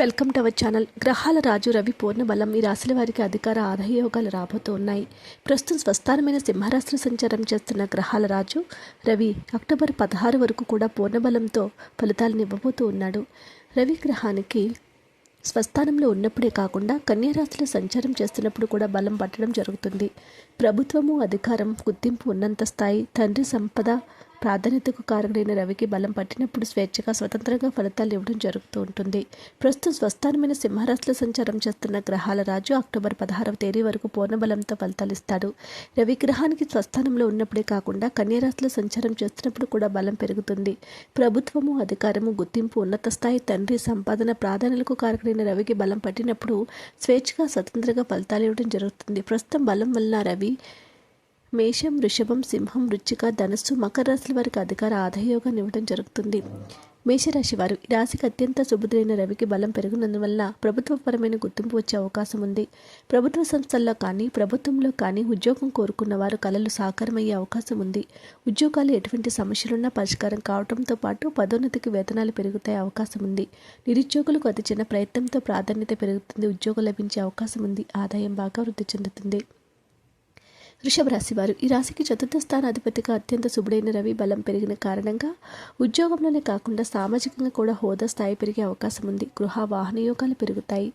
Welcome to our channel గ్రహాల రాజు రవి పూర్ణబలం ఈ రాశుల వారికి అధికార ఆదాయోగాలు రాబోతూ ఉన్నాయి ప్రస్తుతం స్వస్థానమైన సింహరాశిలో సంచారం చేస్తున్న గ్రహాల రాజు రవి అక్టోబర్ పదహారు వరకు కూడా పూర్ణబలంతో ఫలితాలను ఇవ్వబోతూ ఉన్నాడు. రవి గ్రహానికి స్వస్థానంలో ఉన్నప్పుడే కాకుండా కన్యారాశిలో సంచారం చేస్తున్నప్పుడు కూడా బలం పట్టడం జరుగుతుంది. ప్రభుత్వము అధికారం గుర్తింపు ఉన్నంత స్థాయి తండ్రి సంపద ప్రాధాన్యతకు కారకుడైన రవికి బలం పట్టినప్పుడు స్వేచ్ఛగా స్వతంత్రంగా ఫలితాలు ఇవ్వడం జరుగుతూ ఉంటుంది. ప్రస్తుతం స్వస్థానమైన సింహరాశిలో సంచారం చేస్తున్న గ్రహాల రాజు అక్టోబర్ పదహారవ తేదీ వరకు పూర్ణబలంతో ఫలితాలు ఇస్తాడు. రవి గ్రహానికి స్వస్థానంలో ఉన్నప్పుడే కాకుండా కన్యారాశిలో సంచారం చేస్తున్నప్పుడు కూడా బలం పెరుగుతుంది. ప్రభుత్వము అధికారము గుర్తింపు ఉన్నత స్థాయి తండ్రి సంపాదన ప్రాధాన్యతలకు కారకుడైన రవికి బలం పట్టినప్పుడు స్వేచ్ఛగా స్వతంత్రంగా ఫలితాలు ఇవ్వడం జరుగుతుంది. ప్రస్తుతం బలం వల్ల రవి మేషం వృషభం సింహం వృచ్చిక ధనస్సు మకర రాశుల వారికి అధికార ఆదాయోగాన్ని ఇవ్వడం జరుగుతుంది. మేషరాశి వారు ఈ రాశికి అత్యంత శుభుడైన రవికి బలం పెరుగునందువల్ల ప్రభుత్వపరమైన గుర్తింపు వచ్చే అవకాశం ఉంది. ప్రభుత్వ సంస్థల్లో కానీ ప్రభుత్వంలో కానీ ఉద్యోగం కోరుకున్న వారు కళలు సాకారమయ్యే అవకాశం ఉంది. ఉద్యోగాలు ఎటువంటి సమస్యలున్నా పరిష్కారం కావడంతో పాటు పదోన్నతికి వేతనాలు పెరుగుతాయి అవకాశం ఉంది. నిరుద్యోగులకు అతి చిన్న ప్రయత్నంతో ప్రాధాన్యత పెరుగుతుంది. ఉద్యోగం లభించే అవకాశం ఉంది. ఆదాయం బాగా వృద్ధి చెందుతుంది. వృషభ రాశి వారు ఈ రాశికి చతుర్థ స్థానాధిపతిగా అత్యంత శుభుడైన రవి బలం పెరిగిన కారణంగా ఉద్యోగంలోనే కాకుండా సామాజికంగా కూడా హోదా స్థాయి పెరిగే అవకాశం ఉంది. గృహ వాహన యోగాలు పెరుగుతాయి.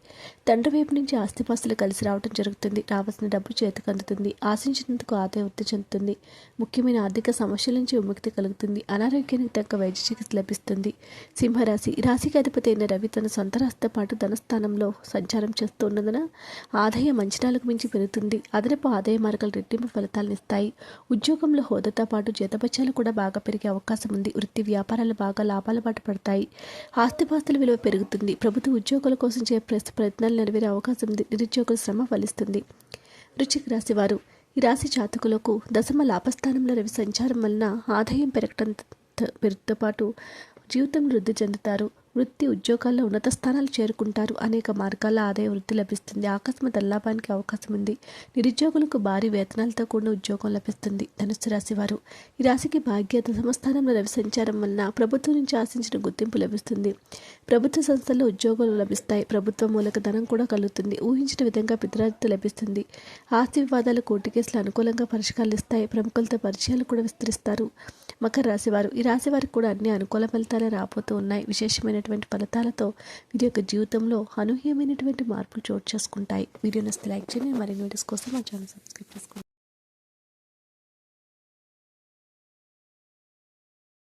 తండ్రి వైపు నుంచి ఆస్తిపాస్తులు కలిసి రావడం జరుగుతుంది. రావాల్సిన డబ్బు చేతికి అందుతుంది. ఆశించినందుకు ఆదాయ వృద్ధి చెందుతుంది. ముఖ్యమైన ఆర్థిక సమస్యల నుంచి విముక్తి కలుగుతుంది. అనారోగ్యానికి తగ్గ వైద్య చికిత్స లభిస్తుంది. సింహరాశి. ఈ రాశికి అధిపతి అయిన రవి తన సొంత రాశితో పాటు ధనస్థానంలో సంచారం చేస్తున్నందున ఆదాయం అంచనాలకు మించి పెరుగుతుంది. అదనపు ఆదాయ మార్గాలు రెట్టింపు ఫలితాలను ఇస్తాయి. ఉద్యోగంలో హోదాతో పాటు జీతబత్యాలు కూడా బాగా పెరిగే అవకాశం ఉంది. వృత్తి వ్యాపారాలు బాగా లాభాల బాట పడతాయి. ఆస్తిపాస్తుల విలువ పెరుగుతుంది. ప్రభుత్వ ఉద్యోగుల కోసం చేయ ప్రయత్నాలు నెరవేరే అవకాశం ఉంది. నిరుద్యోగుల శ్రమ ఫలిస్తుంది. వృశ్చిక రాశి వారు ఈ రాశి జాతకులకు దశమ లాభస్థానంలో రవి సంచారం వలన ఆదాయం పెరగటం పాటు జీవితం వృద్ధి చెందుతారు. వృత్తి ఉద్యోగాల్లో ఉన్నత స్థానాలు చేరుకుంటారు. అనేక మార్గాల ఆదాయ వృత్తి లభిస్తుంది. ఆకస్మిక లాభానికి అవకాశం ఉంది. నిరుద్యోగులకు భారీ వేతనాలతో కూడిన ఉద్యోగం లభిస్తుంది. ధనుసు రాశి వారు ఈ రాశికి భాగ్య దశమ రవి సంచారం వలన ప్రభుత్వం నుంచి ఆశించిన గుర్తింపు లభిస్తుంది. ప్రభుత్వ సంస్థల్లో ఉద్యోగాలు లభిస్తాయి. ప్రభుత్వ మూలక ధనం కూడా కలుగుతుంది. ఊహించిన విధంగా పితరాజిత లభిస్తుంది. ఆస్తి వివాదాలు కోర్టు కేసులు అనుకూలంగా పరిష్కారాలు ఇస్తాయి. ప్రముఖులతో పరిచయాలు కూడా విస్తరిస్తారు. మకర రాశి వారు ఈ రాశి వారికి కూడా అన్ని అనుకూల ఫలితాలే రాబోతూ ఉన్నాయి. విశేషమైన విశేషమైనటువంటి ఫలితాలతో వీరి యొక్క జీవితంలో అనూహ్యమైనటువంటి మార్పులు చోటు చేసుకుంటాయి. వీడియో నస్తే లైక్ చేయండి. మరిన్ని వీడియోస్ కోసం మా ఛానల్ సబ్స్క్రైబ్ చేసుకోండి.